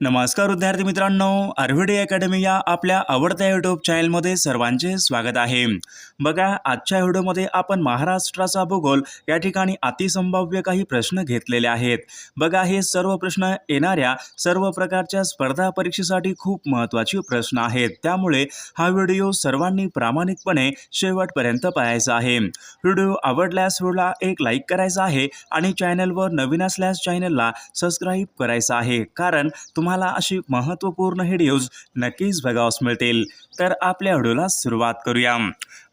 नमस्कार विद्यार्थी मित्रांनो आरव्हीडी अकॅडमी या आपल्या आवडत्या यूट्यूब चॅनलमध्ये सर्वांचे स्वागत आहे. बघा आजच्या व्हिडिओमध्ये आपण महाराष्ट्राचा भूगोल या ठिकाणी अतिसंभाव्य काही प्रश्न घेतलेले आहेत. बघा हे सर्व प्रश्न येणाऱ्या सर्व प्रकारच्या स्पर्धा परीक्षेसाठी खूप महत्त्वाचे प्रश्न आहेत. त्यामुळे हा व्हिडिओ सर्वांनी प्रामाणिकपणे शेवटपर्यंत पाहायचा आहे. व्हिडिओ आवडल्यास व्हिडिओला एक लाईक करायचा आहे आणि चॅनलवर नवीन असल्यास चॅनलला सबस्क्राईब करायचं आहे. कारण तुम्हाला अशी महत्त्वपूर्ण व्हिडिओज नक्कीच बघावस मिळतील. तर आपल्या व्हिडिओला सुरुवात करूया.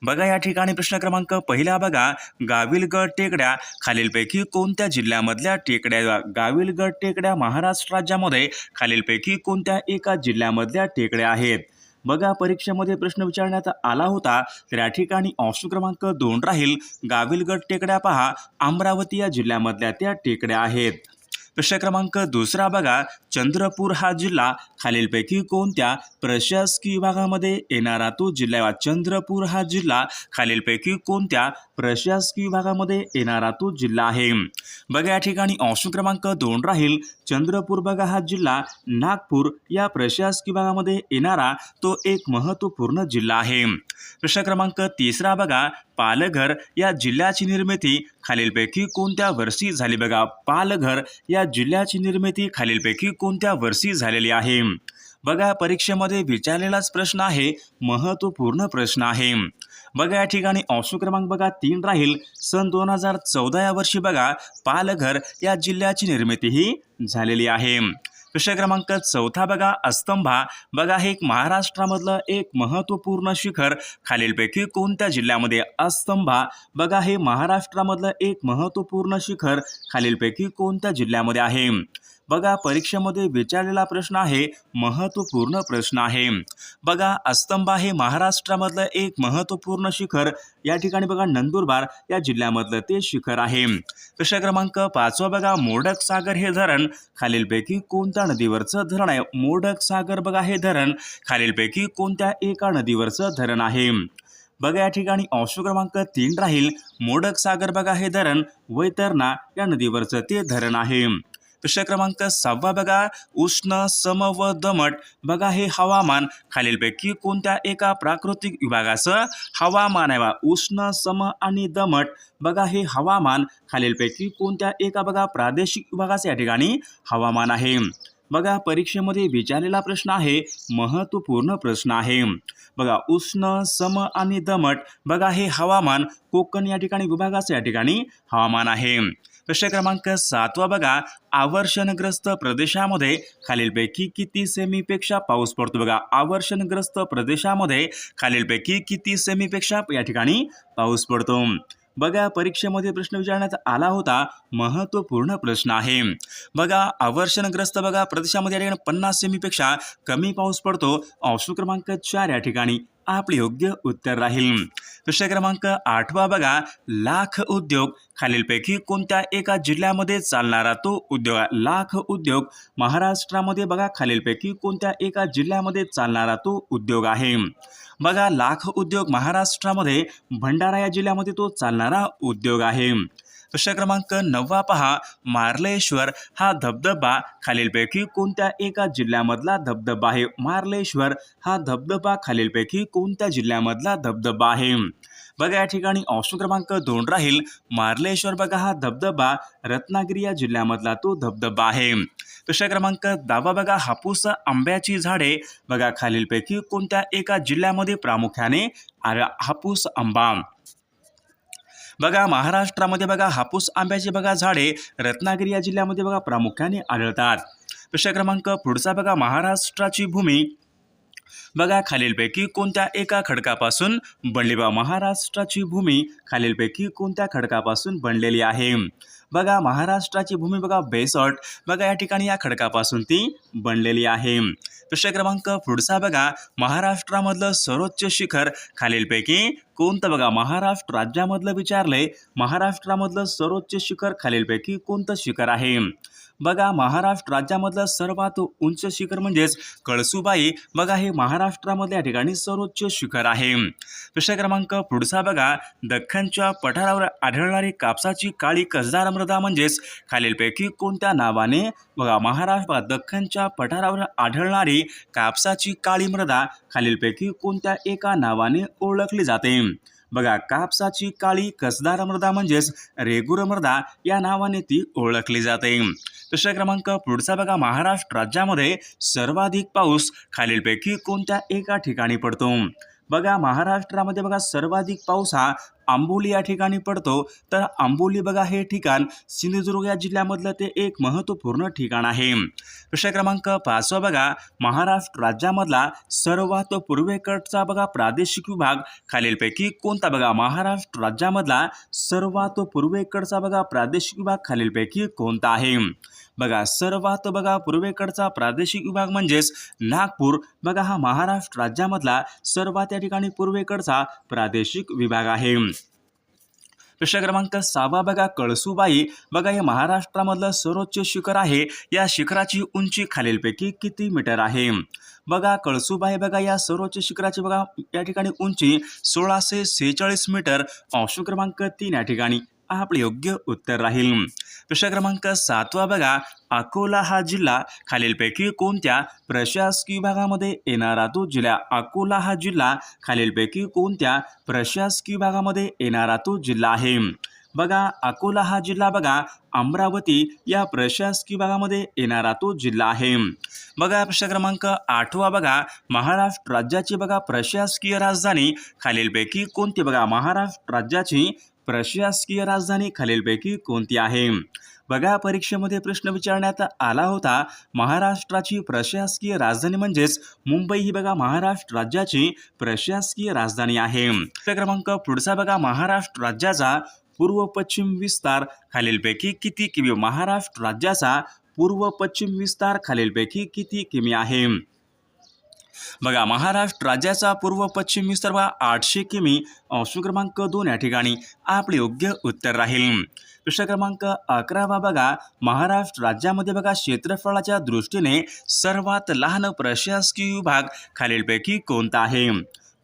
बघा या ठिकाणी प्रश्न क्रमांक पहिला बघा. गाविलगड टेकड्या खालीलपैकी कोणत्या जिल्ह्यामधल्या टेकड्या गाविलगड टेकड्या महाराष्ट्र राज्यामध्ये खालीलपैकी कोणत्या एका जिल्ह्यामधल्या टेकड्या आहेत? बघा परीक्षेमध्ये प्रश्न विचारण्यात आला होता. तर या ठिकाणी ऑप्शन क्रमांक दोन राहील. गाविलगड टेकड्या पहा. अमरावती या जिल्ह्यामधल्या त्या टेकड्या आहेत. प्रश्न क्रमांक दुसरा बघा. चंद्रपूर हा जिल्हा खालीलपैकी कोणत्या प्रशासकीय विभागामध्ये येणारा तो जिल्हा चंद्रपूर हा जिल्हा खालीलपैकी कोणत्या प्रशासकीय विभागामध्ये येणारा तो जिल्हा आहे? बघा या ठिकाणी ऑप्शन क्रमांक दोन राहील. चंद्रपूर बघा हा जिल्हा नागपूर या प्रशासकीय विभागामध्ये येणारा तो एक महत्त्वपूर्ण जिल्हा आहे. प्रश्न क्रमांक तिसरा बघा. पालघर या जिल्ह्याची निर्मिती खालीलपैकी कोणत्या वर्षी झाली? बघा पालघर या जिल्ह्याची निर्मिती खालीलपैकी कोणत्या वर्षी झालेली आहे? बघा परीक्षेमध्ये विचारलेलाच प्रश्न आहे महत्त्वपूर्ण प्रश्न आहे. बघा या ठिकाणी ऑप्शन क्रमांक बघा तीन राहील. सन दोन हजार चौदा या वर्षी बघा पालघर या जिल्ह्याची निर्मिती ही झालेली आहे. प्रश्न क्रमांक चौथा बघा अस्तंभा. बघा हे एक महाराष्ट्रामधलं एक महत्त्वपूर्ण शिखर. खालीलपैकी कोणत्या जिल्ह्यामध्ये अस्तंभा? बघा हे महाराष्ट्रामधलं एक महत्त्वपूर्ण शिखर. खालीलपैकी कोणत्या जिल्ह्यामध्ये आहे? बघा परीक्षेमध्ये विचारलेला प्रश्न आहे महत्त्वपूर्ण प्रश्न आहे. बघा अस्तंभा हे महाराष्ट्रामधलं एक महत्त्वपूर्ण शिखर. या ठिकाणी बघा नंदुरबार या जिल्ह्यामधलं ते शिखर आहे. प्रश्न क्रमांक पाचवा बघा मोडक सागर हे धरण. खालीलपैकी कोणत्या नदीवरचं धरण आहे? मोडक सागर बघा हे धरण. खालीलपैकी कोणत्या एका नदीवरचं धरण आहे? बघा या ठिकाणी ऑप्शन क्रमांक तीन राहील. मोडक सागर बघा हे धरण. वैतरणा या नदीवरचं ते धरण आहे. विषय क्रमांक सहावा बघा. उष्ण सम व दमट. बघा हे हवामान खालीलपैकी कोणत्या एका प्राकृतिक विभागाचं हवामान आहे बा? उष्ण सम आणि दमट. बघा हे हवामान खालीलपैकी कोणत्या एका बघा? प्रादेशिक विभागाचं या ठिकाणी हवामान आहे. बघा परीक्षेमध्ये विचारलेला प्रश्न आहे. महत्त्वपूर्ण प्रश्न आहे. बघा उष्ण सम आणि दमट. बघा हे हवामान कोकण या ठिकाणी विभागाचं या ठिकाणी हवामान आहे. प्रश्न क्रमांक सातवा बघा आवर्षणग्रस्त प्रदेशामध्ये खालीलपैकी किती सेमीपेक्षा पाऊस पडतो बघा आवर्षणग्रस्त प्रदेशामध्ये खालीलपैकी किती सेमीपेक्षा या ठिकाणी पाऊस पडतो. बघा परीक्षेमध्ये प्रश्न विचारण्यात आला होता महत्त्वपूर्ण प्रश्न आहे. बघा आवर्षणग्रस्त बघा प्रदेशामध्ये या ठिकाणी पन्नास सेमीपेक्षा कमी पाऊस पडतो. ऑप्शन क्रमांक चार या ठिकाणी आपले योग्य उत्तर राहील. प्रश्न क्रमांक आठवा बघा लाख उद्योग. खालीलपैकी कोणत्या एका जिल्ह्यामध्ये चालणारा तो उद्योग? आहे? लाख उद्योग. महाराष्ट्रामध्ये बघा खालीलपैकी कोणत्या एका जिल्ह्यामध्ये चालणारा तो उद्योग आहे? बघा लाख उद्योग महाराष्ट्रामध्ये भंडारा या जिल्ह्यामध्ये तो चालणारा उद्योग आहे. प्रश्न क्रमांक नववा पहा. मार्लेश्वर हा धबधबा खालीलपैकी कोणत्या एका जिल्ह्यामधला धबधबा आहे? मार्लेश्वर हा धबधबा खालीलपैकी कोणत्या जिल्ह्यामधला धबधबा आहे? बघा या ठिकाणी ऑप्शन क्रमांक दोन राहील. मार्लेश्वर बघा हा धबधबा रत्नागिरी या जिल्ह्यामधला तो धबधबा आहे. प्रश्न क्रमांक दहावा बघा. हापूस आंब्याची झाडे बघा खालीलपैकी कोणत्या एका जिल्ह्यामध्ये प्रामुख्याने आर- हापूस आंबा. बघा महाराष्ट्रामध्ये बघा हापूस आंब्याची बघा झाडे रत्नागिरी या जिल्ह्यामध्ये बघा प्रामुख्याने आढळतात. प्रश्न क्रमांक पुढचा बघा महाराष्ट्राची भूमी. बघा खालीलपैकी कोणत्या एका खडकापासून बनली बा महाराष्ट्राची भूमी खालीलपैकी कोणत्या खडकापासून बनलेली आहे? बघा महाराष्ट्राची भूमी बघा बेसॉर्ट बघा या ठिकाणी या खडकापासून ती बनलेली आहे. प्रश्न क्रमांक पुढचा बघा. महाराष्ट्रामधलं सर्वोच्च शिखर खालीलपैकी कोणतं बघा? महाराष्ट्र राज्यामधलं विचारलंय. महाराष्ट्रामधलं सर्वोच्च शिखर खालीलपैकी कोणतं शिखर आहे? बघा महाराष्ट्र राज्यामधलं सर्वात उंच शिखर म्हणजेच कळसुबाई. बघा हे महाराष्ट्रामधल्या ठिकाणी सर्वोच्च शिखर आहे. प्रश्न क्रमांक पुढचा बघा. दख्खनच्या पठारावर आढळणारी कापसाची काळी कसदार मृदा म्हणजेच खालीलपैकी कोणत्या नावाने? बघा महाराष्ट्रात दख्खनच्या पठारावर आढळणारी कापसाची काळी मृदा खालीलपैकी कोणत्या एका नावाने ओळखली जाते? बघा कापसाची काळी कसदार मृदा म्हणजेच रेगुर मृदा या नावाने ती ओळखली जाते. प्रश्न क्रमांक पुढचा बघा महाराष्ट्र राज्यामध्ये सर्वाधिक पाऊस खालीलपैकी कोणत्या एका ठिकाणी पडतो? बघा महाराष्ट्रामध्ये बघा सर्वाधिक पाऊस हा आंबोली या ठिकाणी पडतो. तर आंबोली बघा हे ठिकाण सिंधुदुर्ग या जिल्ह्यामधलं ते एक महत्त्वपूर्ण ठिकाण आहे. प्रश्न क्रमांक पाचवा बघा महाराष्ट्र राज्यामधला सर्वात पूर्वेकडचा बघा प्रादेशिक विभाग खालीलपैकी कोणता? बघा महाराष्ट्र राज्यामधला सर्वात पूर्वेकडचा बघा प्रादेशिक विभाग खालीलपैकी कोणता आहे? बघा सर्वात बघा पूर्वेकडचा प्रादेशिक विभाग म्हणजेच नागपूर. बघा हा महाराष्ट्र राज्यामधला सर्वात या ठिकाणी पूर्वेकडचा प्रादेशिक विभाग आहे. प्रश्न क्रमांक सहावा बघा कळसुबाई. बघा हे महाराष्ट्रामधलं सर्वोच्च शिखर आहे. या शिखराची उंची खालीलपैकी किती मीटर आहे? बघा कळसुबाई बघा या सर्वोच्च शिखराची बघा या ठिकाणी उंची सोळाशे सेहेचाळीस मीटर. अंश क्रमांक तीन या ठिकाणी. आपले योग्य उत्तर राहील. प्रश्न क्रमांक सातवा बघा. अकोला हा जिल्हा खालीलपैकी कोणत्या प्रशासकीय विभागामध्ये येणारा तो जिल्हा? अकोला हा जिल्हा खालीलपैकी कोणत्या प्रशासकीय विभागामध्ये येणारा तो जिल्हा आहे? बघा अकोला हा जिल्हा बघा. अमरावती या प्रशासकीय विभागामध्ये येणारा तो जिल्हा आहे. बघा प्रश्न क्रमांक आठवा बघा. महाराष्ट्र राज्याची बघा प्रशासकीय राजधानी खालीलपैकी कोणती? बघा महाराष्ट्र राज्याची प्रशासकीय राजधानी खालीलपैकी कोणती आहे? बघा परीक्षेमध्ये प्रश्न विचारण्यात आला होता महाराष्ट्राची प्रशासकीय राजधानी म्हणजेच मुंबई ही बघा महाराष्ट्र राज्याची प्रशासकीय राजधानी आहे. क्रमांक पुढचा बघा महाराष्ट्र राज्याचा पूर्व पश्चिम विस्तार खालीलपैकी किती किमी? महाराष्ट्र राज्याचा पूर्व पश्चिम विस्तार खालीलपैकी किती किमी आहे? बघा महाराष्ट्र राज्याचा पूर्व पश्चिम विस्तार बघा आठशे किमी अंश क्रमांक दोन या ठिकाणी आपले योग्य उत्तर राहील. प्रश्न क्रमांक अकरावा बघा. महाराष्ट्र राज्यामध्ये बघा क्षेत्रफळाच्या दृष्टीने सर्वात लहान प्रशासकीय विभाग खालीलपैकी कोणता आहे?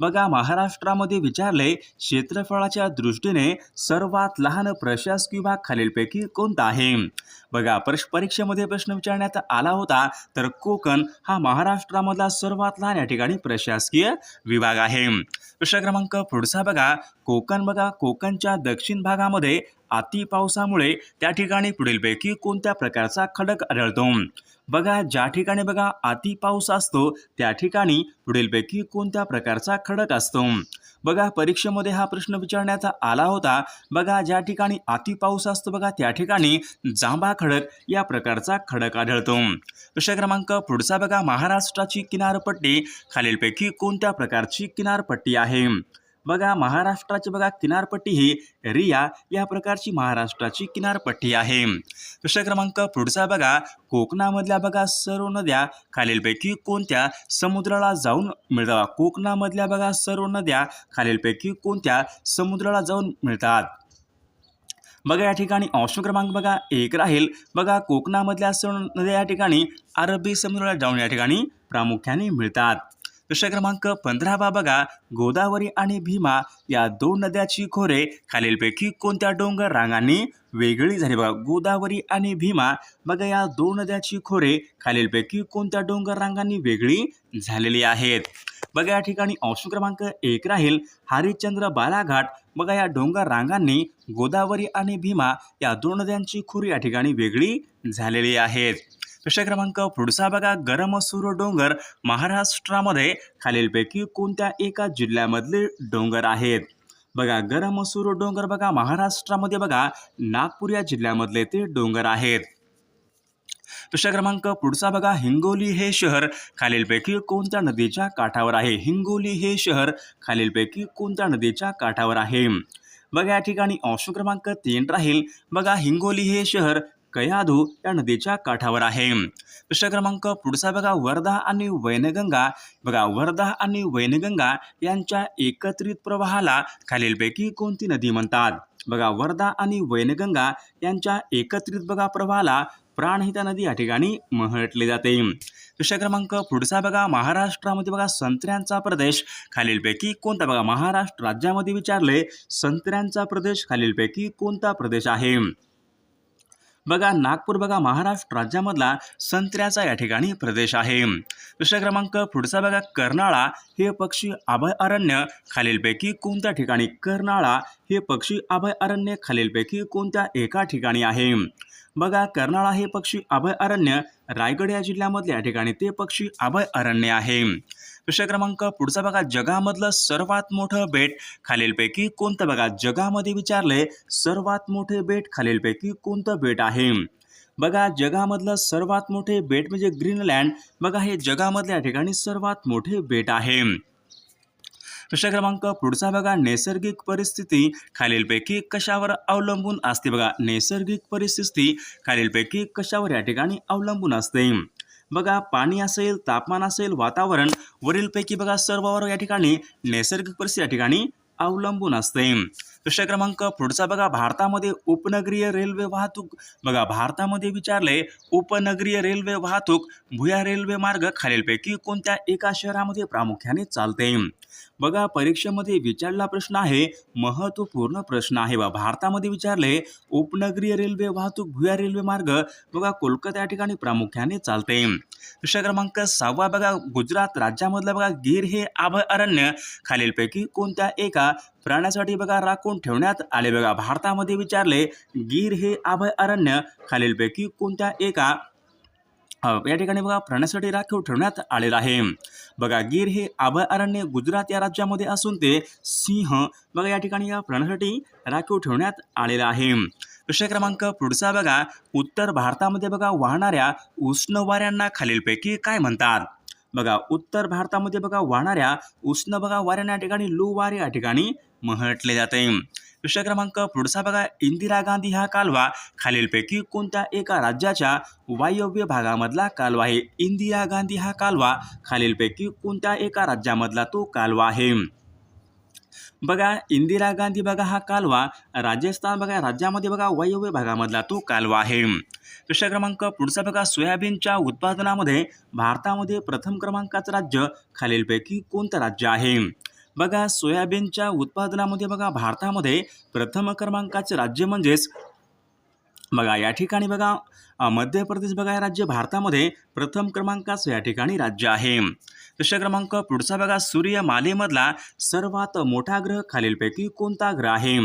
बघा महाराष्ट्रामध्ये विचारले क्षेत्रफळाच्या दृष्टीने सर्वात लहान प्रशासकीय विभाग खालीलपैकी कोणता आहे? बघा परीक्षेमध्ये प्रश्न विचारण्यात आला होता तर कोकण हा महाराष्ट्रामधला सर्वात लहान या ठिकाणी प्रशासकीय विभाग आहे. प्रश्न क्रमांक पुढचा बघा. कोकण बघा. कोकणच्या दक्षिण भागामध्ये अति पावसामुळे त्या ठिकाणी पुढीलपैकी कोणत्या प्रकारचा खडक आढळतो? बघा ज्या ठिकाणी बघा अति पाऊस असतो त्या ठिकाणी पुढीलपैकी कोणत्या प्रकारचा खडक असतो? बघा परीक्षेमध्ये हा प्रश्न विचारण्यात आला होता. बघा ज्या ठिकाणी अति पाऊस असतो बघा त्या ठिकाणी जांभा खडक या प्रकारचा खडक आढळतो. प्रश्न क्रमांक पुढचा बघा महाराष्ट्राची किनारपट्टी. खालीलपैकी कोणत्या प्रकारची किनारपट्टी आहे? बघा महाराष्ट्राची बघा किनारपट्टी ही रिया या प्रकारची महाराष्ट्राची किनारपट्टी आहे. प्रश्न क्रमांक पुढचा बघा कोकणामधल्या बघा सर्व नद्या खालीलपैकी कोणत्या समुद्राला जाऊन मिळतात? कोकणामधल्या बघा सर्व नद्या खालीलपैकी कोणत्या समुद्राला जाऊन मिळतात? बघा या ठिकाणी ऑप्शन क्रमांक बघा एक राहील. बघा कोकणामधल्या सर्व नद्या या ठिकाणी अरबी समुद्राला जाऊन या ठिकाणी प्रामुख्याने मिळतात. प्रश्न क्रमांक पंधरावा बघा. गोदावरी आणि भीमा या दोन नद्याची खोरे खालीलपैकी कोणत्या डोंगर रांगांनी वेगळी झाली? बघा गोदावरी आणि भीमा बघा या दोन नद्याची खोरे खालीलपैकी कोणत्या डोंगर रांगांनी वेगळी झालेली आहेत? बघा या ठिकाणी ऑप्शन क्रमांक एक राहील. हरिश्चंद्र बालाघाट बघा या डोंगर रांगांनी गोदावरी आणि भीमा या दोन नद्यांची खोरी या ठिकाणी वेगळी झालेली आहेत. प्रश्न क्रमांक पुढचा बघा. गरमसूर डोंगर महाराष्ट्रामध्ये खालीलपैकी कोणत्या एका जिल्ह्यामधले डोंगर आहेत? बघा गरमसूर डोंगर बघा. महाराष्ट्रामध्ये बघा नागपूर या जिल्ह्यामधले ते डोंगर आहेत. प्रश्न क्रमांक पुढचा बघा. हिंगोली हे शहर खालीलपैकी कोणत्या नदीच्या काठावर आहे? हिंगोली हे शहर खालीलपैकी कोणत्या नदीच्या काठावर आहे? बघा या ठिकाणी ऑप्शन क्रमांक तीन राहील. बघा हिंगोली हे शहर कयाधू या नदीच्या काठावर आहे. प्रश्न क्रमांक पुढचा बघा वर्धा आणि वैनगंगा. बघा वर्धा आणि वैनगंगा यांच्या एकत्रित प्रवाहाला खालीलपैकी कोणती नदी म्हणतात? बघा वर्धा आणि वैनगंगा यांच्या एकत्रित बघा प्रवाहाला प्राणहिता नदी या ठिकाणी म्हटले जाते. प्रश्न क्रमांक पुढचा बघा महाराष्ट्रामध्ये बघा संत्र्यांचा प्रदेश खालीलपैकी कोणता? बघा महाराष्ट्र राज्यामध्ये विचारले संत्र्यांचा प्रदेश खालीलपैकी कोणता प्रदेश आहे? बघा नागपूर बघा महाराष्ट्र राज्यामधला संत्र्याचा या ठिकाणी प्रदेश आहे. दुसरा क्रमांक पुढचा बघा कर्नाळा. हे पक्षी अभयारण्य खालीलपैकी कोणत्या ठिकाणी? कर्नाळा. हे पक्षी अभयारण्य खालीलपैकी कोणत्या एका ठिकाणी आहे? बघा कर्नाळा हे पक्षी अभयारण्य रायगड या जिल्ह्यामधल्या या ठिकाणी ते पक्षी अभयारण्य आहे. विषय क्रमांक पुढचा बघा. जगामधलं सर्वात मोठं बेट खालीलपैकी कोणतं बघा? जगामध्ये विचारले सर्वात मोठे बेट खालीलपैकी कोणतं बेट आहे? बघा जगामधलं सर्वात मोठे बेट म्हणजे ग्रीनलँड. बघा हे जगामधल्या ठिकाणी सर्वात मोठे बेट आहे. प्रश्न क्रमांक पुढचा बघा. नैसर्गिक परिस्थिती खालीलपैकी कशावर अवलंबून असते? बघा नैसर्गिक परिस्थिती खालीलपैकी कशावर या ठिकाणी अवलंबून असते? बघा पाणी असेल तापमान असेल वातावरण वरीलपैकी बघा सर्वावर या ठिकाणी नैसर्गिक परिस्थिती या ठिकाणी अवलंबून असते. प्रश्न क्रमांक पुढचा बघा भारतामध्ये उपनगरीय रेल्वे वाहतूक. बघा भारतामध्ये विचारले उपनगरीय रेल्वे वाहतूक भुया रेल्वे मार्ग खालीलपैकी कोणत्या एका शहरामध्ये प्रामुख्याने चालते? बघा परीक्षेमध्ये विचारला प्रश्न आहे महत्त्वपूर्ण प्रश्न आहे बा. भारतामध्ये विचारले उपनगरीय रेल्वे वाहतूक भुया रेल्वे मार्ग बघा कोलकाता या ठिकाणी प्रामुख्याने चालते. प्रश्न क्रमांक सहावा बघा गुजरात राज्यामधलं बघा गिर हे अभयारण्य खालीलपैकी कोणत्या एका प्राण्यासाठी बघा राखून ठेवण्यात आले बघा. भारतामध्ये विचारले गिर हे अभयारण्य खालीलपैकी कोणत्या एका या ठिकाणी बघा प्राण्यासाठी राखीव ठेवण्यात आलेलं आहे. बघा गिर हे अभयारण्य गुजरात या राज्यामध्ये असून ते सिंह बघा या ठिकाणी या प्राण्यासाठी राखीव ठेवण्यात आलेलं आहे. प्रश्न क्रमांक पुढचा बघा उत्तर भारतामध्ये बघा वाहणाऱ्या उष्ण वाऱ्यांना खालीलपैकी काय म्हणतात? बघा उत्तर भारतामध्ये बघा वाहणाऱ्या उष्ण बघा वाऱ्यांना या ठिकाणी लू वारे या ठिकाणी म्हटले जाते. प्रश्न क्रमांक पुढचा बघा. इंदिरा गांधी हा कालवा. खालीलपैकी कोणत्या एका राज्याच्या वायव्य भागामधला कालवा आहे? इंदिरा गांधी हा कालवा. खालीलपैकी कोणत्या एका राज्यामधला तो कालवा आहे? बघा इंदिरा गांधी बघा हा कालवा. राजस्थान बघा राज्यामध्ये बघा वायव्य भागामधला तो कालवा आहे. प्रश्न क्रमांक पुढचा बघा. सोयाबीनच्या उत्पादनामध्ये भारतामध्ये प्रथम क्रमांकाचं राज्य खालीलपैकी कोणतं राज्य आहे? बघा सोयाबीनच्या उत्पादनामध्ये बघा भारतामध्ये प्रथम क्रमांकाचे राज्य म्हणजेच बघा या ठिकाणी बघा मध्य प्रदेश बघा हे राज्य भारतामध्ये प्रथम क्रमांकाचं या ठिकाणी राज्य आहे. विषय क्रमांक पुढचा बघा सूर्यमालेमधला सर्वात मोठा ग्रह खालीलपैकी कोणता ग्रह आहे?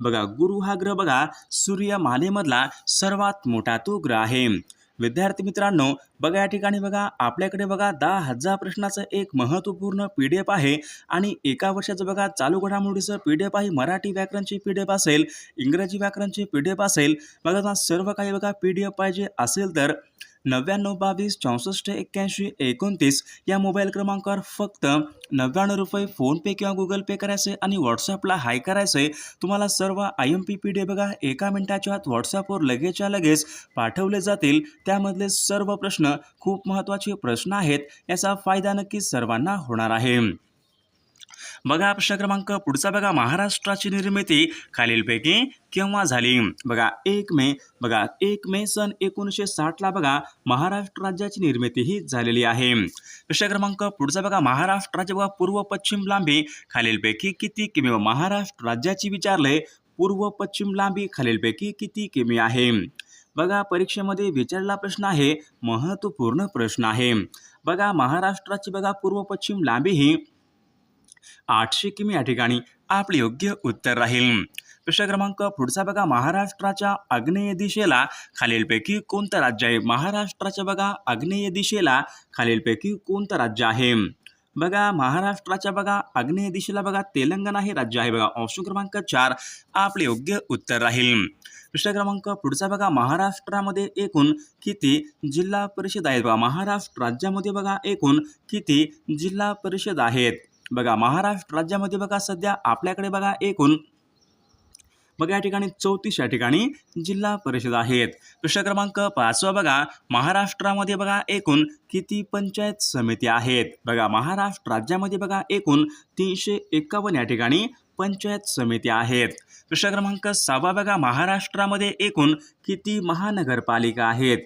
बघा गुरु हा ग्रह बघा सूर्यमालेमधला सर्वात मोठा तो ग्रह आहे. विद्यार्थी मित्रांनो बघा या ठिकाणी बघा आपल्याकडे बघा दहा हजार प्रश्नाचं एक महत्त्वपूर्ण पी डी एफ आहे आणि एका वर्षाचं बघा चालू घडामोडीचं पी डी एफ आहे मराठी व्याकरणची पी डी एफ असेल इंग्रजी व्याकरणची पी डी एफ असेल बघा सर्व काही बघा पी डी एफ पाहिजे असेल तर नव्याण्णव बावीस चौसष्ट एक्क्याऐंशी एकोणतीस या मोबाईल क्रमांकावर फक्त नव्याण्णव रुपये फोनपे किंवा गुगल पे करायचे आणि व्हॉट्सॲपला हाय करायचे. तुम्हाला सर्व I M P P D बघा एका मिनिटाच्या आत व्हॉट्सॲपवर लगेचच्या लगेच पाठवले जातील. त्यामधले सर्व प्रश्न खूप महत्त्वाचे प्रश्न आहेत याचा फायदा नक्की सर्वांना होणार आहे. बघा प्रश्न क्रमांक पुढचा बघा. महाराष्ट्राची निर्मिती खालीलपैकी केव्हा झाली? बघा एक मे बघा एक मे सन एकोणीसशे साठला बघा महाराष्ट्र राज्याची निर्मिती ही झालेली आहे. प्रश्न क्रमांक पुढचा बघा. महाराष्ट्राची बघा पूर्व पश्चिम लांबी खालीलपैकी किती किमी? महाराष्ट्र राज्याची विचारले पूर्व पश्चिम लांबी खालीलपैकी किती किमी आहे? बघा परीक्षेमध्ये विचारला प्रश्न आहे महत्त्वपूर्ण प्रश्न आहे. बघा महाराष्ट्राची बघा पूर्व पश्चिम लांबी ही आठशे किमी या ठिकाणी आपले योग्य उत्तर राहील. प्रश्न क्रमांक पुढचा बघा. महाराष्ट्राच्या आग्नेय दिशेला खालीलपैकी कोणतं राज्य आहे? महाराष्ट्राच्या बघा. आग्नेय दिशेला खालीलपैकी कोणतं राज्य आहे? बघा. महाराष्ट्राच्या बघा. आग्नेय दिशेला बघा. तेलंगणा हे राज्य आहे बघा. ऑप्शन क्रमांक चार आपले योग्य उत्तर राहील. प्रश्न क्रमांक पुढचा बघा. महाराष्ट्रामध्ये एकूण किती जिल्हा परिषद आहेत बघा? महाराष्ट्र राज्यामध्ये बघा एकूण किती जिल्हा परिषद आहेत? बघा महाराष्ट्र राज्यामध्ये बघा सध्या आपल्याकडे बघा एकूण बघा या ठिकाणी चौतीस या ठिकाणी जिल्हा परिषद आहेत. प्रश्न क्रमांक पाचवा बघा महाराष्ट्रामध्ये बघा एकूण किती पंचायत समिती आहेत? बघा महाराष्ट्र राज्यामध्ये बघा एकूण तीनशे एक्कावन्न या ठिकाणी पंचायत समिती आहेत. प्रश्न क्रमांक सहावा बघा महाराष्ट्रामध्ये एकूण किती महानगरपालिका आहेत?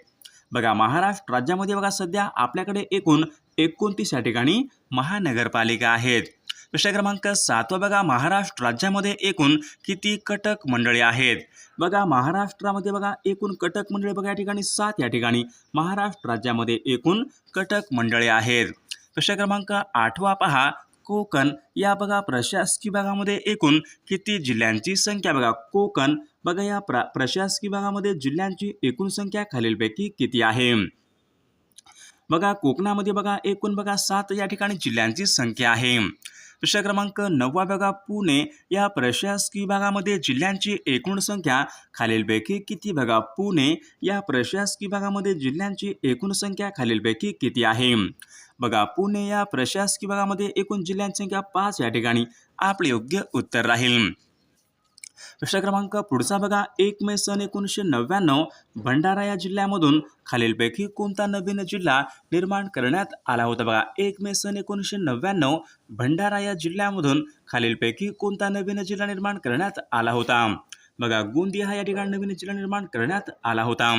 बघा महाराष्ट्र राज्यामध्ये बघा सध्या आपल्याकडे एकूण एकोणतीस या ठिकाणी महानगरपालिका आहेत. प्रश्न क्रमांक सातवा बघा. महाराष्ट्र राज्यामध्ये एकूण किती कटक मंडळे आहेत? बघा महाराष्ट्रामध्ये बघा एकूण कटक मंडळे बघा या ठिकाणी. सात या ठिकाणी महाराष्ट्र राज्यामध्ये एकूण कटक मंडळे आहेत. प्रश्न क्रमांक आठवा पहा. कोकण या बघा प्रशासकीय भागामध्ये एकूण किती जिल्ह्यांची संख्या बघा. कोकण बघा या प्र प्रशासकीय भागामध्ये जिल्ह्यांची एकूण संख्या खालीलपैकी किती आहे? बघा कोकणामध्ये बघा एकूण बघा सात या ठिकाणी जिल्ह्यांची संख्या आहे. प्रश्न क्रमांक नववा बघा पुणे. या प्रशासकीय भागामध्ये जिल्ह्यांची एकूण संख्या खालीलपैकी किती बघा पुणे. या प्रशासकीय भागामध्ये जिल्ह्यांची एकूण संख्या खालीलपैकी किती आहे? बघा पुणे या प्रशासकीय भागामध्ये एकूण जिल्ह्यांची संख्या पाच या ठिकाणी. आपले योग्य उत्तर राहील. प्रश्न क्रमांक पुढचा बघा. एक मे सन एकोणीसशे नव्याण्णव भंडारा या जिल्ह्यामधून खालीलपैकी कोणता नवीन जिल्हा निर्माण करण्यात आला होता बघा? एक मे सन एकोणीसशे नव्याण्णव भंडारा या जिल्ह्यामधून खालीलपैकी कोणता नवीन जिल्हा निर्माण करण्यात आला होता? बघा गोंदिया हा या ठिकाणी नवीन जिल्हा निर्माण करण्यात आला होता.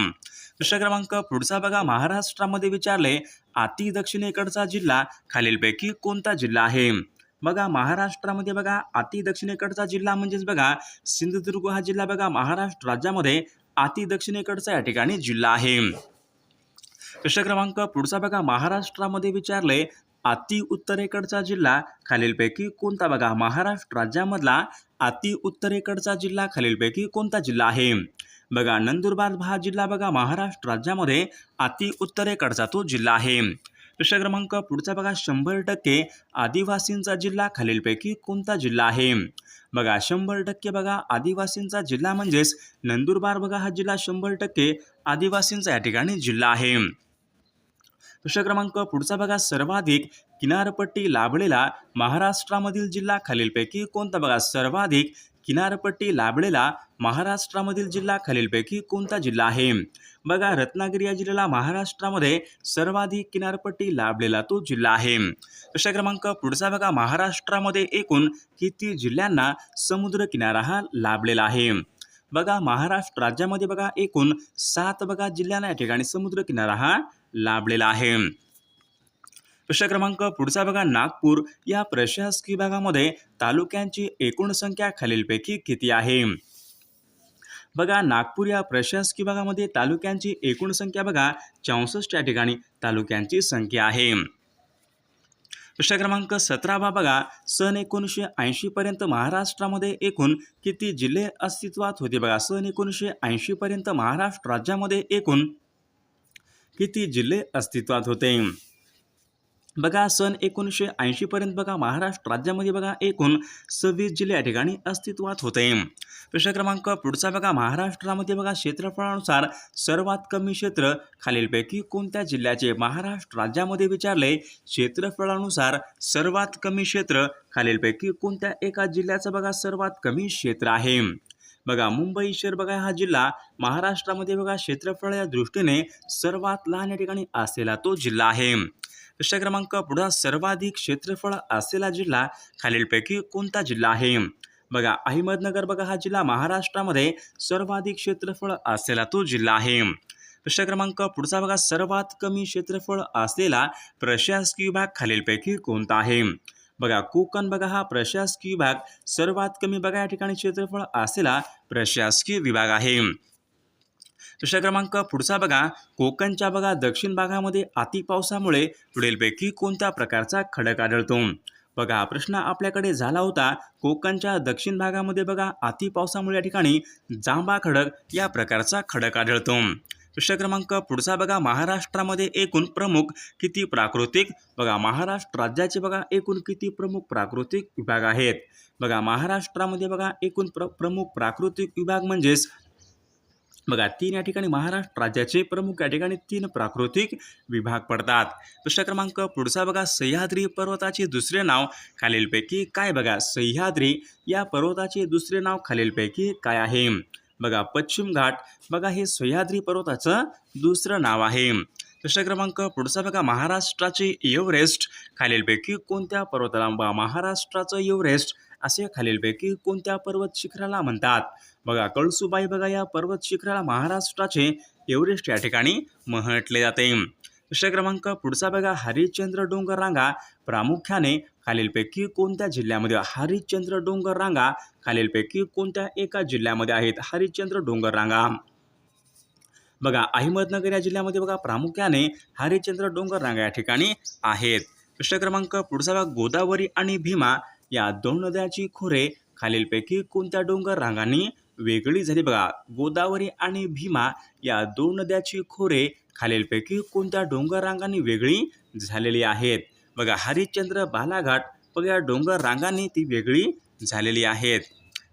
प्रश्न क्रमांक पुढचा बघा. महाराष्ट्रामध्ये विचारले अति दक्षिणेकडचा जिल्हा खालीलपैकी कोणता जिल्हा आहे? बघा महाराष्ट्रामध्ये बघा अति दक्षिणेकडचा जिल्हा म्हणजेच बघा सिंधुदुर्ग हा जिल्हा बघा महाराष्ट्र राज्यामध्ये अति दक्षिणेकडचा या ठिकाणी जिल्हा आहे. प्रश्न क्रमांक पुढचा बघा महाराष्ट्रामध्ये विचारले अति उत्तरेकडचा जिल्हा खालीलपैकी कोणता बघा महाराष्ट्र राज्यामधला अति उत्तरेकडचा जिल्हा खालीलपैकी कोणता जिल्हा आहे? बघा नंदुरबार हा जिल्हा बघा महाराष्ट्र राज्यामध्ये अति उत्तरेकडचा तो जिल्हा आहे. प्रश्न क्रमांक पुढचा बघा शंभर टक्के आदिवासींचा जिल्हा खालीलपैकी कोणता जिल्हा आहे? बघा शंभर टक्के बघा आदिवासींचा जिल्हा म्हणजेच नंदुरबार बघा हा जिल्हा शंभर टक्के आदिवासींचा या ठिकाणी जिल्हा आहे. प्रश्न क्रमांक पुढचा बघा सर्वाधिक किनारपट्टी लाभलेला महाराष्ट्रामधील जिल्हा खालीलपैकी कोणता? बघा सर्वाधिक किनारपट्टी लाभलेला महाराष्ट्रामधील जिल्हा खालीलपैकी कोणता जिल्हा आहे? बघा रत्नागिरी या जिल्ह्याला महाराष्ट्रामध्ये सर्वाधिक किनारपट्टी लाभलेला तो जिल्हा आहे. प्रश्न क्रमांक पुढचा बघा. महाराष्ट्रामध्ये एकूण किती जिल्ह्यांना समुद्र किनारा हा लाभलेला आहे? बघा महाराष्ट्र राज्यामध्ये बघा एकूण सात बघा जिल्ह्यांना या ठिकाणी समुद्र किनारा हा लाभलेला आहे. प्रश्न क्रमांक पुढचा बघा नागपूर. या प्रशासकीय भागामध्ये तालुक्यांची एकूण संख्या खालीलपैकी किती आहे? बघा नागपूर या प्रशासकीय भागामध्ये तालुक्यांची एकूण संख्या बघा चौसष्ट या ठिकाणी तालुक्यांची संख्या आहे. प्रश्न क्रमांक सतरावा बघा सन एकोणीसशे ऐंशीपर्यंत महाराष्ट्रामध्ये एकूण किती जिल्हे अस्तित्वात होते बघा? सन एकोणीसशे ऐंशीपर्यंत महाराष्ट्र राज्यामध्ये एकूण किती जिल्हे अस्तित्वात होते? बघा सन एकोणीसशे ऐंशीपर्यंत बघा महाराष्ट्र राज्यामध्ये बघा एकूण सव्वीस जिल्हे या ठिकाणी अस्तित्वात होते. प्रश्न क्रमांक पुढचा बघा महाराष्ट्रामध्ये बघा क्षेत्रफळानुसार सर्वात कमी क्षेत्र खालीलपैकी कोणत्या जिल्ह्याचे? महाराष्ट्र राज्यामध्ये विचारले क्षेत्रफळानुसार सर्वात कमी क्षेत्र खालीलपैकी कोणत्या एका जिल्ह्याचं बघा सर्वात कमी क्षेत्र आहे? बघा मुंबई शहर बघा हा जिल्हा महाराष्ट्रामध्ये बघा क्षेत्रफळ या दृष्टीने सर्वात लहान या ठिकाणी असलेला तो जिल्हा आहे. प्रश्न क्रमांक पुढे सर्वाधिक क्षेत्रफळ असलेला जिल्हा खालीलपैकी कोणता जिल्हा आहे? बघा अहमदनगर बघा हा जिल्हा महाराष्ट्रामध्ये सर्वाधिक क्षेत्रफळ असलेला तो जिल्हा आहे. प्रश्न क्रमांक पुढचा बघा सर्वात कमी क्षेत्रफळ असलेला प्रशासकीय विभाग खालीलपैकी कोणता आहे? बघा कोकण बघा हा प्रशासकीय विभाग सर्वात कमी बघा या ठिकाणी क्षेत्रफळ असलेला प्रशासकीय विभाग आहे. प्रश्न क्रमांक पुढचा बघा. कोकणच्या बघा दक्षिण भागामध्ये अति पावसामुळे पुढीलपैकी कोणत्या प्रकारचा खडक आढळतो? बघा हा प्रश्न आपल्याकडे झाला होता. कोकणच्या दक्षिण भागामध्ये बघा अति पावसामुळे या ठिकाणी जांभा खडक या प्रकारचा खडक आढळतो. प्रश्न क्रमांक पुढचा बघा महाराष्ट्रामध्ये एकूण प्रमुख किती प्राकृतिक? बघा महाराष्ट्र राज्याचे बघा एकूण किती प्रमुख प्राकृतिक विभाग आहेत? बघा महाराष्ट्रामध्ये बघा एकूण प्र प्रमुख प्राकृतिक विभाग म्हणजेच बघा तीन या ठिकाणी महाराष्ट्र राज्याचे प्रमुख या ठिकाणी तीन प्राकृतिक विभाग पडतात. प्रश्न क्रमांक पुढचा बघा सह्याद्री पर्वताचे दुसरे नाव खालीलपैकी काय बघा? सह्याद्री या पर्वताचे दुसरे नाव खालीलपैकी काय आहे? बघा पश्चिम घाट बघा हे सह्याद्री पर्वताचं दुसरं नाव आहे. प्रश्न क्रमांक पुढचा बघा महाराष्ट्राचे एव्हरेस्ट खालीलपैकी कोणत्या पर्वताला महाराष्ट्राचं एव्हरेस्ट असे खालीलपैकी कोणत्या पर्वत शिखराला म्हणतात? बघा कळसुबाई बघा या पर्वत शिखराला महाराष्ट्राचे एव्हरेस्ट या ठिकाणी म्हटले जाते. प्रश्न क्रमांक पुढचा बघा हरिश्चंद्र डोंगर रांगा प्रामुख्याने खालीलपैकी कोणत्या जिल्ह्यामध्ये? हरिश्चंद्र डोंगर रांगा खालीलपैकी कोणत्या एका जिल्ह्यामध्ये आहेत? हरिश्चंद्र डोंगर रांगा बघा अहमदनगर या जिल्ह्यामध्ये बघा प्रामुख्याने हरिश्चंद्र डोंगर रांगा या ठिकाणी आहेत. प्रश्न क्रमांक पुढचा बघा गोदावरी आणि भीमा या दोन नद्यांची खोरे खालीलपैकी कोणत्या डोंगर रांगांनी वेगळी झाली बघा. गोदावरी आणि भीमा या दोन नद्याची खोरे खालीलपैकी कोणत्या डोंगर रांगांनी वेगळी झालेली आहेत? बघा हरिश्चंद्र बालाघाट बघा या डोंगर रांगांनी ती वेगळी झालेली आहेत.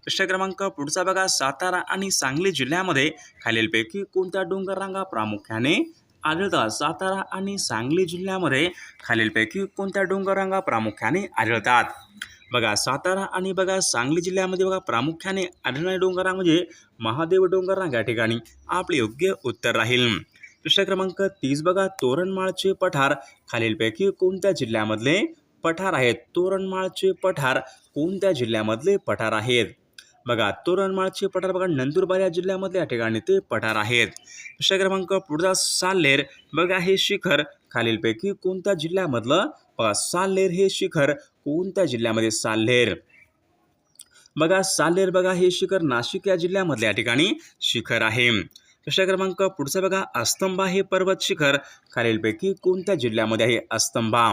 प्रश्न क्रमांक पुढचा बघा. सातारा आणि सांगली जिल्ह्यामध्ये खालीलपैकी कोणत्या डोंगर रांगा प्रामुख्याने आढळतात? सातारा आणि सांगली जिल्ह्यामध्ये खालीलपैकी कोणत्या डोंगर रांगा प्रामुख्याने आढळतात? बघा सातारा आणि बघा सांगली जिल्ह्यामध्ये बघा प्रामुख्याने आढळणारे डोंगरामध्ये म्हणजे महादेव डोंगर रांग या ठिकाणी. आपले योग्य उत्तर राहील. दुसरा क्रमांक तीस बघा तोरणमाळचे पठार. खालीलपैकी कोणत्या जिल्ह्यामधले पठार आहेत? तोरणमाळचे पठार कोणत्या जिल्ह्यामधले पठार आहेत? बघा तोरणमाळचे पठार बघा नंदुरबार या जिल्ह्यामधल्या ठिकाणी ते पठार आहेत. दुसरा क्रमांक पुढचा साल्हेर बघा हे शिखर. खालीलपैकी कोणत्या जिल्ह्यामधलं? बघा साल्हेर हे शिखर. कोणत्या जिल्ह्यामध्ये साल्हेर? बघा साल्हेर बघा हे शिखर नाशिक या जिल्ह्यामधल्या या ठिकाणी शिखर आहे. प्रश्न क्रमांक पुढचा बघा अस्तंभा हे पर्वत शिखर. खालीलपैकी कोणत्या जिल्ह्यामध्ये आहे अस्तंभा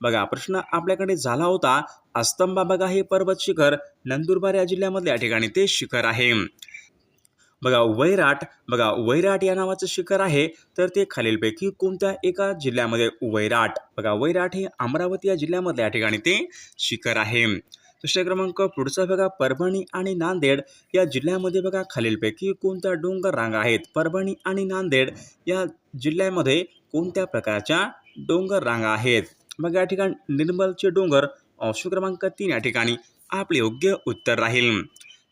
बघा प्रश्न आपल्याकडे झाला होता अस्तंभा बघा हे पर्वत शिखर. नंदुरबार या जिल्ह्यामधल्या या ठिकाणी ते शिखर आहे. बघा वैराट बघा वैराट या नावाचं शिखर आहे. तर ते खालीलपैकी कोणत्या एका जिल्ह्यामध्ये? वैराट. बघा वैराट हे अमरावती या जिल्ह्यामधल्या या ठिकाणी ते शिखर आहे. दुसऱ्या क्रमांक पुढचा बघा परभणी आणि नांदेड या जिल्ह्यामध्ये बघा खालीलपैकी कोणत्या डोंगर रांगा आहेत? परभणी आणि नांदेड या जिल्ह्यामध्ये कोणत्या प्रकारच्या डोंगर रांगा आहेत? मग या ठिकाणी निर्मलचे डोंगर ऑप्शन क्रमांक तीन या ठिकाणी आपले योग्य उत्तर राहील.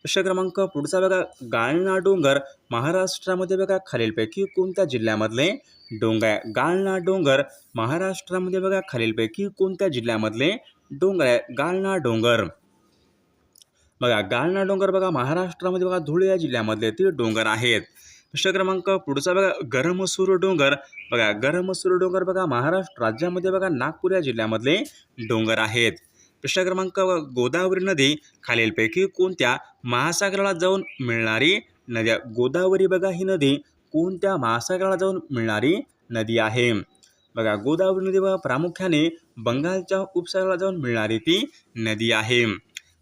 प्रश्न क्रमांक पुढचा बघा. गाळणा डोंगर महाराष्ट्रामध्ये बघा खालीलपैकी कोणत्या जिल्ह्यामधले? डोंगर आहे गाळणा डोंगर महाराष्ट्रामध्ये बघा खालीलपैकी कोणत्या जिल्ह्यामधले? डोंगर आहे गाळणा डोंगर बघा गाळणा डोंगर बघा महाराष्ट्रामध्ये बघा धुळे या जिल्ह्यामधले ते डोंगर आहेत. प्रश्न क्रमांक पुढचा बघा गरमसूर डोंगर. बघा गरमसूर डोंगर बघा महाराष्ट्र राज्यामध्ये बघा नागपूर या जिल्ह्यामधले डोंगर आहेत. प्रश्न क्रमांक गोदावरी नदी खालीलपैकी कोणत्या महासागराला जाऊन मिळणारी नद्या? गोदावरी बघा ही नदी कोणत्या महासागराला जाऊन मिळणारी नदी आहे? बघा गोदावरी नदी बघा प्रामुख्याने बंगालच्या उपसागराला जाऊन मिळणारी ती नदी आहे.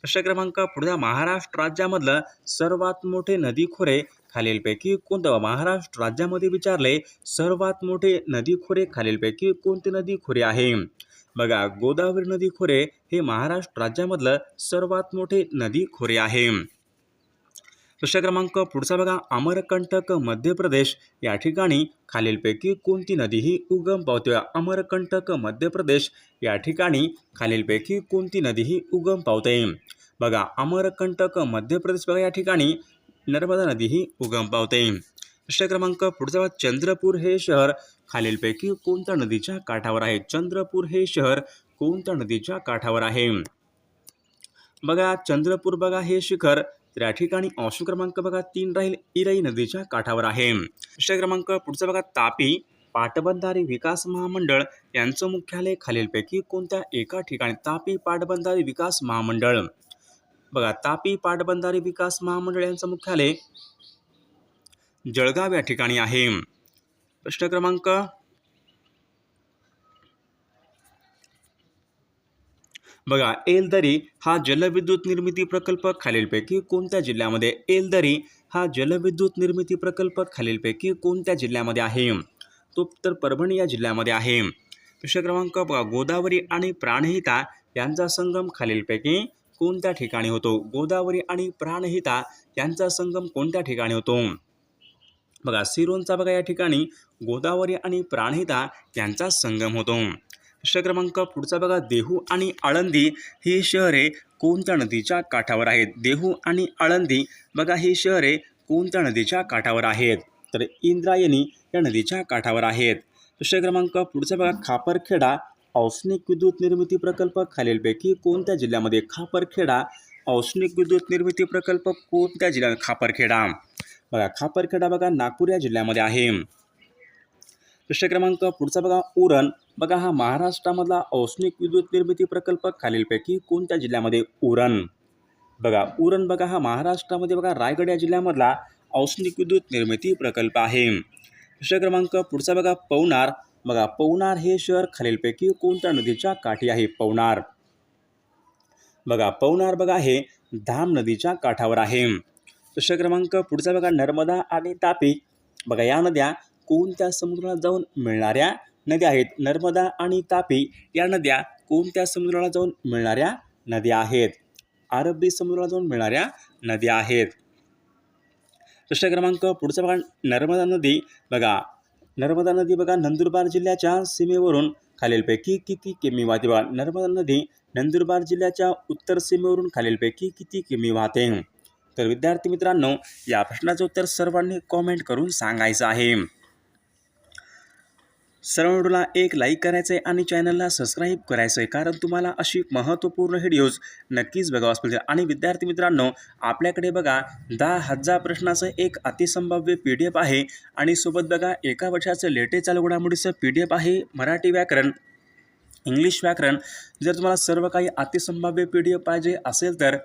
प्रश्न क्रमांक पुढच्या महाराष्ट्र राज्यामधलं सर्वात मोठे नदी खोरे खालीलपैकी कोणतं? महाराष्ट्र राज्यामध्ये विचारले सर्वात मोठे नदी खोरे खालीलपैकी कोणते नदी खोरे आहे? बघा गोदावरी नदी खोरे हे महाराष्ट्र राज्यामधलं सर्वात मोठे नदी खोरे आहे. दुसरा क्रमांक पुढचा बघा अमरकंटक मध्य प्रदेश. या ठिकाणी खालीलपैकी कोणती नदी ही उगम पावते? अमरकंटक मध्य प्रदेश. या ठिकाणी खालीलपैकी कोणती नदी ही उगम पावते? बघा अमरकंटक मध्य प्रदेश बघा या ठिकाणी नर्मदा नदी ही उगम पावते. प्रश्न क्रमांक पुढचा चंद्रपूर हे शहर खालीलपैकी कोणत्या नदीच्या काठावर आहे? चंद्रपूर हे शहर कोणत्या नदीच्या काठावर आहे? बघा चंद्रपूर बघा हे शिखर. तर या ठिकाणी अंश क्रमांक बघा तीन राहील. इराई नदीच्या काठावर आहे. दुसरा क्रमांक पुढचा बघा तापी पाटबंधारे विकास महामंडळ यांचं मुख्यालय खालीलपैकी कोणत्या एका ठिकाणी? तापी पाटबंधारे विकास महामंडळ. बघा तापी पाटबंधारे विकास महामंडळ यांचं मुख्यालय जळगाव या ठिकाणी आहे. प्रश्न क्रमांक? बघा एलदरी हा जलविद्युत निर्मिती प्रकल्प खालीलपैकी कोणत्या जिल्ह्यामध्ये? एलदरी हा जलविद्युत निर्मिती प्रकल्प खालीलपैकी कोणत्या जिल्ह्यामध्ये आहे? तो तर परभणी या जिल्ह्यामध्ये आहे. प्रश्न क्रमांक बघा गोदावरी आणि प्राणहिता यांचा संगम खालीलपैकी कोणत्या ठिकाणी होतो? गोदावरी आणि प्राणहिता यांचा संगम कोणत्या ठिकाणी होतो? बघा सिरोंचा बघा या ठिकाणी गोदावरी आणि प्राणहिता यांचा संगम होतो. दुसरा क्रमांक पुढचा बघा देहू आणि आळंदी ही शहरे कोणत्या नदीच्या काठावर आहेत? देहू आणि आळंदी बघा ही शहरे कोणत्या नदीच्या काठावर आहेत? तर इंद्रायणी या नदीच्या काठावर आहेत. प्रश्न क्रमांक पुढचा बघा खापरखेडा औष्णिक विद्युत निर्मिती प्रकल्प खालीलपैकी कोणत्या जिल्ह्यामध्ये खापरखेडा औष्णिक विद्युत निर्मिती प्रकल्प कोणत्या जिल्ह्यात खापरखेडा? बघा खापरखेडा बघा नागपूर या जिल्ह्यामध्ये आहे. प्रश्न क्रमांक पुढचा बघा उरण. बघा हा महाराष्ट्रामधला औष्णिक विद्युत निर्मिती प्रकल्प खालीलपैकी कोणत्या जिल्ह्यामध्ये? उरण. बघा उरण बघा हा महाराष्ट्रामध्ये बघा रायगड या जिल्ह्यामधला औष्णिक विद्युत निर्मिती प्रकल्प आहे. प्रश्न क्रमांक पुढचा बघा पवनार. बघा पवनार हे शहर खालीलपैकी कोणत्या नदीच्या काठी आहे? पवनार. बघा पवनार बघा हे धाम नदीच्या काठावर आहे. प्रश्न क्रमांक पुढचा बघा नर्मदा आणि तापी. बघा या नद्या कोणत्या समुद्राला जाऊन मिळणाऱ्या नद्या आहेत? नर्मदा आणि तापी या नद्या कोणत्या समुद्राला जाऊन मिळणाऱ्या नद्या आहेत? अरबी समुद्राला जाऊन मिळणाऱ्या नद्या आहेत. प्रश्न क्रमांक पुढचा बघा नर्मदा नदी. बघा नर्मदा नदी बघा नंदुरबार जिल्ह्याच्या सीमेवरून खालीलपैकी किती किमी वाहते? बघा नर्मदा नदी नंदुरबार जिल्ह्याच्या उत्तर सीमेवरून खालीलपैकी किती किमी वाहते? तर विद्यार्थी मित्रांनो या प्रश्नाचं उत्तर सर्वांनी कॉमेंट करून सांगायचं आहे. सर्व व्हिडिओला एक लाईक करायचं आहे आणि चॅनलला सबस्क्राईब करायचं आहे कारण तुम्हाला अशी महत्त्वपूर्ण व्हिडिओज नक्कीच बघावाच मिळतील आणि विद्यार्थी मित्रांनो आपल्याकडे बघा दहा हजार प्रश्नाचं एक अतिसंभाव्य पी डी एफ आहे. आणि सोबत बघा एका वर्षाचं लेटेस्ट चालू घडामोडीचं पी डी एफ आहे मराठी व्याकरण इंग्लिश व्याकरण. जर तुम्हाला सर्व काही अतिसंभाव्य पी डी एफ पाहिजे असेल तर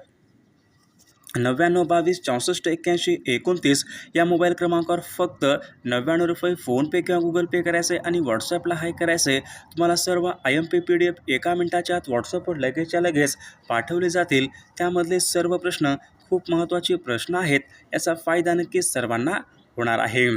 नव्याण्णव बावीस चौसष्ट एक्क्याऐंशी एकोणतीस या मोबाईल क्रमांकावर फक्त नव्याण्णव रुपये फोनपे किंवा गुगल पे करायचं आहे आणि व्हॉट्सअपला हाय करायचं. आहे तुम्हाला सर्व I M P P D F एका मिनिटाच्या आत व्हॉट्सअपवर लगेचच्या लगेच पाठवले जातील. त्यामधले सर्व प्रश्न खूप महत्त्वाचे प्रश्न आहेत याचा फायदा नक्कीच सर्वांना होणार आहे.